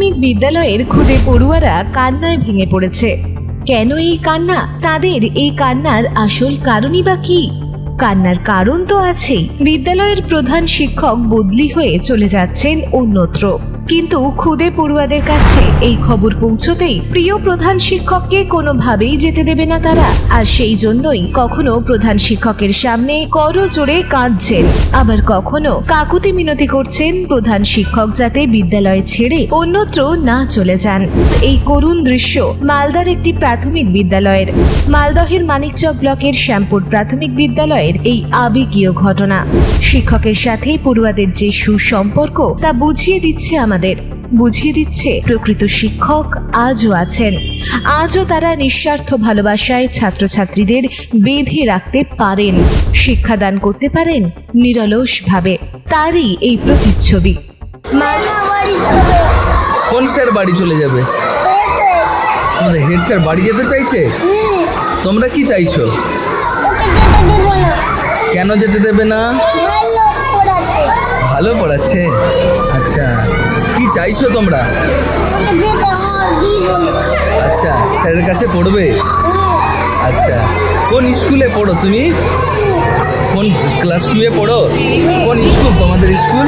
প্রাথমিক বিদ্যালয়ের খুদে পড়ুয়ারা কান্নায় ভেঙে পড়েছে। কেন এই কান্না? তাদের এই কান্নার আসল কারণই বা কি? কান্নার কারণ তো আছেই। বিদ্যালয়ের প্রধান শিক্ষক বদলি হয়ে চলে যাচ্ছেন অন্যত্র। কিন্তু খুদে পড়ুয়াদের কাছে এই খবর পৌঁছতেই প্রিয় প্রধান শিক্ষককে কোনোভাবেই যেতে দেবে না তারা। আর সেই জন্যই কখনো প্রধান শিক্ষকের সামনে করো জোরে কাঁদছেন। আবার কখনো কাকুতি মিনতি করছেন প্রধান শিক্ষক যাতে বিদ্যালয় ছেড়ে অন্যত্র না চলে যান। এই করুণ দৃশ্য মালদার একটি প্রাথমিক বিদ্যালয়ের। মালদহের মানিকচক ব্লকের শ্যামপুর প্রাথমিক বিদ্যালয়ের এই আবেগীয় ঘটনা। শিক্ষকের সাথে পড়ুয়াদের যে সুসম্পর্ক তা বুঝিয়ে দিচ্ছে আমাদের বুঝিয়ে দিচ্ছে প্রকৃত শিক্ষক আজও আছেন। আজও তারা নিঃস্বার্থ ভালোবাসায় ছাত্রছাত্রীদের বেঁধে রাখতে পারেন শিক্ষাদান করতে পারেন নিরলসভাবে। তারই এই প্রতিচ্ছবি। কোন স্যার বাড়ি চলে যাবে? তোমাদের হেড স্যার বাড়ি যেতে চাইছে? তোমরা কি চাইছো? কেন যেতে দেবে না? ভালো পড়াচ্ছে। আচ্ছা কি চাইছো তোমরা? আচ্ছা স্যারের কাছে পড়বে? আচ্ছা কোন স্কুলে পড়ো তুমি? কোন ক্লাস টুয়ে পড়ো? কোন স্কুল, তোমাদের স্কুল?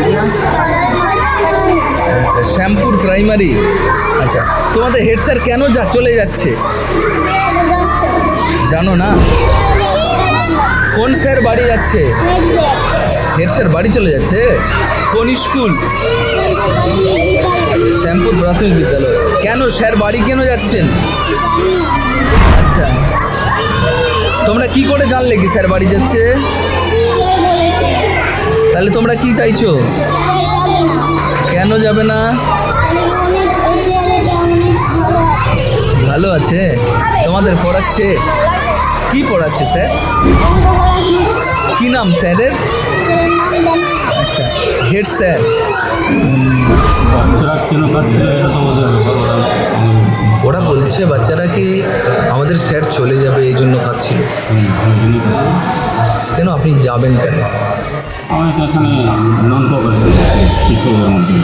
আচ্ছা শ্যামপুর প্রাইমারি। আচ্ছা তোমাদের হেড স্যার কেন যা চলে যাচ্ছে? জানো না? কোন স্যার বাড়ি যাচ্ছে? স্যার বাড়ি চলে যাচ্ছে। কোন স্কুল? শ্যামপুর প্রাথমিক বিদ্যালয়। কেন স্যার বাড়ি কেন যাচ্ছেন? আচ্ছা। তোমরা কি করে জানলে কি স্যার বাড়ি যাচ্ছে? তাহলে তোমরা কি চাইছো? কেন যাবে না? ভালো আছে। তোমাদের পড়াচ্ছে? কি পড়াচ্ছে স্যার? কি নাম স্যারের? আচ্ছা হেড স্যার বাচ্চারা কেন এটা তো ওরা বলছে বাচ্চারা কি আমাদের স্যার চলে যাবে এই জন্য কাঁদছিল। কেন আপনি যাবেন কেন? এখানে নন কোঅপারেশন শিক্ষকদের মধ্যে।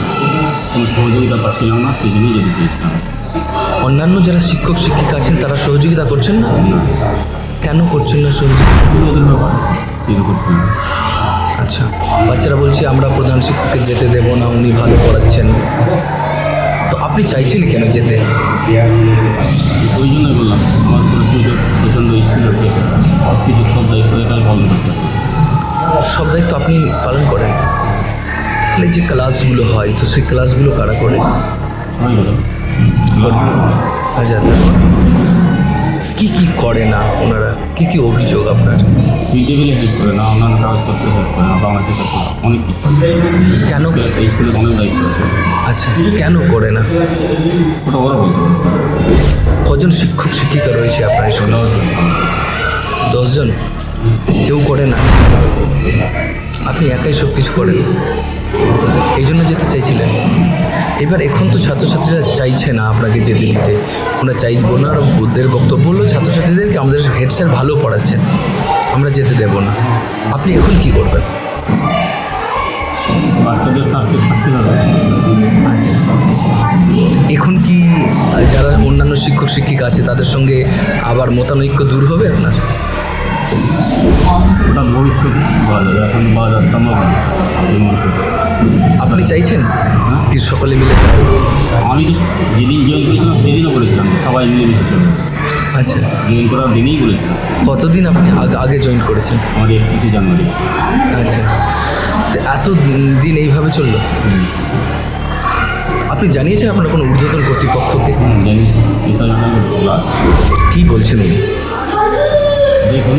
কোনো সহযোগিতা পাচ্ছিলাম না সেই জন্যই যেতে চেয়েছিলাম। অন্যান্য যারা শিক্ষক শিক্ষিকা আছেন তারা সহযোগিতা করছেন না? কেন করছেন না সহযোগিতা? ওদের ব্যাপার না। আচ্ছা বাচ্চারা বলছে আমরা প্রধান শিক্ষককে যেতে দেব না উনি ভালো পড়াচ্ছেন। তো আপনি চাইছেন কেন যেতে? ওই জন্যই বললাম আমার প্রচণ্ড স্কুলের কিছু সব দায়িত্ব সব দায়িত্ব আপনি পালন করেন। তাহলে যে ক্লাসগুলো হয় তো সেই ক্লাসগুলো কারা করে? আচ্ছা তারপর কি কি করে না ওনারা? কি কি অভিযোগ আপনার? ডে হেল্প করে না অন্যান্য কাগজপত্র হেল্প করে না বাংলাদেশ অনেক কিছু কেন? স্কুলে অনেক দায়িত্ব আছে। আচ্ছা কেন করে না? ওটা ওরা বলতে কজন শিক্ষক শিক্ষিকা রয়েছে আপনার স্কুলে? দশজন? কেউ করে না? আপনি একাই সব কিছু করেন। এই জন্য যেতে চাইছিলেন? এবার এখন তো ছাত্রছাত্রীরা চাইছে না আপনাকে যেতে দিতে। ওনারা চাই ওনার বুদ্ধের বক্তব্য হলো ছাত্রছাত্রীদেরকে আমাদের হেড স্যার ভালো পড়াচ্ছেন। আমরা যেতে দেব না। আপনি এখন কি করবেন? বাচ্চাদের স্বার্থে থাকতে হবে। আচ্ছা। এখন কি যারা অন্যান্য শিক্ষক শিক্ষিকা আছে তাদের সঙ্গে আবার মতানৈক্য দূর হবে আপনার? ওটা ভবিষ্যৎ যাবে এখন যাওয়া সম্ভব আপনি চাইছেন কি সকলে মিলে থাকবে আমি যেদিন জয়েন করেছিলাম সেদিনও বলেছিলাম সবাই মিলে মিশে চলবে আচ্ছা। জয়েন করার দিনেই বলেছিলাম কতদিন আপনি আগ- জয়েন করেছেন? আমার একত্রিশে জানুয়ারি। আচ্ছা। এত দিন এইভাবে চলল? আপনি জানিয়েছেন আপনার কোনো ঊর্ধ্বতন কর্তৃপক্ষকে? কি বলছেন উনি? দেখুন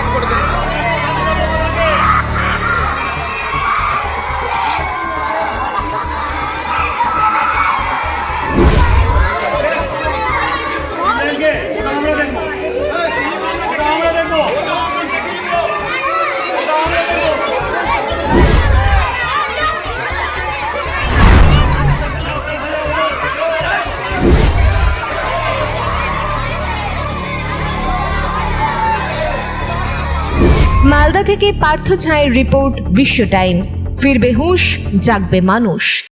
মালদা থেকে পার্থ ছায়ের রিপোর্ট বিশ্ব টাইমস। ফিরবে হুঁশ জাগবে মানুষ।